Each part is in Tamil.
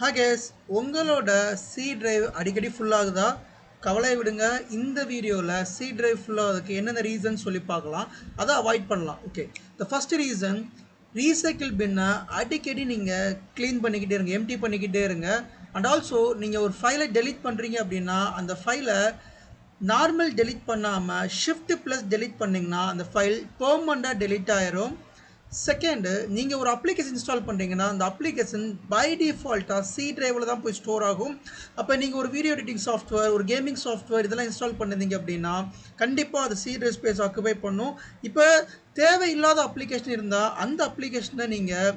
ஹாகேஸ் உங்களோட சி டிரைவ் அடிக்கடி ஃபுல்லாகுதா கவலை விடுங்க. இந்த வீடியோவில் சி டிரைவ் ஃபுல்லாகிறதுக்கு என்னென்ன ரீசன் சொல்லி பார்க்கலாம். அதை அவாய்ட் பண்ணலாம். Okay the first reason recycle பின்னை அடிக்கடி நீங்கள் க்ளீன் பண்ணிக்கிட்டே இருங்க எம்டி பண்ணிக்கிட்டே இருங்க. அண்ட் ஆல்சோ நீங்கள் ஒரு ஃபைலை டெலீட் பண்ணுறீங்க அப்படின்னா அந்த ஃபைலை நார்மல் டெலீட் பண்ணாமல் ஷிஃப்ட் ப்ளஸ் டெலிட் பண்ணிங்கன்னா அந்த ஃபைல் பெர்மனண்ட்டாக டெலீட் ஆயிரும். செகண்டு நீங்கள் ஒரு அப்ளிகேஷன் இன்ஸ்டால் பண்ணுறீங்கன்னா அந்த அப்ளிகேஷன் பை டிஃபால்ட்டாக சி ட்ரைவில் தான் போய் ஸ்டோர் ஆகும். அப்போ நீங்கள் ஒரு வீடியோ எடிட்டிங் சாஃப்ட்வேர் ஒரு கேமிங் சாஃப்ட்வேர் இதெல்லாம் இன்ஸ்டால் பண்ணிருந்தீங்க அப்படின்னா கண்டிப்பாக அது சி ட்ரைவ் ஸ்பேஸ் ஆக்குபை பண்ணும். இப்போ தேவையில்லாத அப்ளிகேஷன் இருந்தால் அந்த அப்ளிகேஷனை நீங்கள்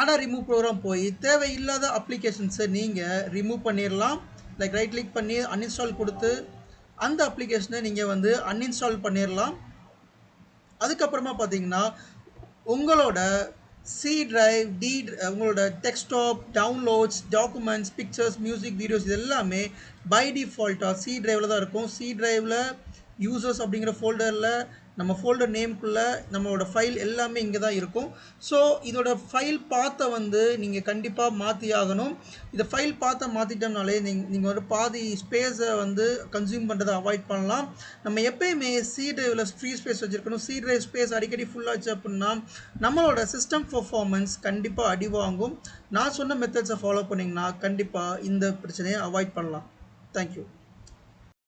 ஆடா ரிமூவ் ப்ரோக்ராம் போய் தேவையில்லாத அப்ளிகேஷன்ஸை நீங்கள் ரிமூவ் பண்ணிடலாம் லைக் ரைட் கிளிக் பண்ணி அன்இன்ஸ்டால் கொடுத்து அந்த அப்ளிகேஷனை நீங்கள் வந்து அன்இன்ஸ்டால் பண்ணிடலாம் அதுக்கப்புறமா பார்த்தீங்கன்னா உங்களோட சி டிரைவ் டி உங்களோட desktop downloads documents pictures music videos இது எல்லாமே பை டிஃபால்ட்டாக சி டிரைவில் தான் இருக்கும். சி டிரைவில் யூசர்ஸ் அப்படிங்கிற ஃபோல்டரில் நம்ம ஃபோல்டர் நேம்குள்ளே நம்மளோட ஃபைல் எல்லாமே இங்கே தான் இருக்கும். ஸோ இதோட ஃபைல் பார்த்தை வந்து நீங்கள் கண்டிப்பாக மாற்றி ஆகணும். இதை ஃபைல் பார்த்த மாற்றிட்டோம்னாலே நீங்கள் நீங்கள் வந்து பாதி ஸ்பேஸை வந்து கன்சியூம் பண்ணுறதை அவாய்ட் பண்ணலாம். நம்ம எப்பயுமே சி டிரைவில் ஃப்ரீ ஸ்பேஸ் வச்சுருக்கணும். சி டிரைவ் ஸ்பேஸ் அடிக்கடி ஃபுல்லாச்சு அப்படின்னா நம்மளோட சிஸ்டம் பர்ஃபார்மன்ஸ் கண்டிப்பாக அடி வாங்கும். நான் சொன்ன மெத்தட்ஸை ஃபாலோ பண்ணிங்கன்னா கண்டிப்பாக இந்த பிரச்சனையை அவாய்ட் பண்ணலாம். தேங்க்யூ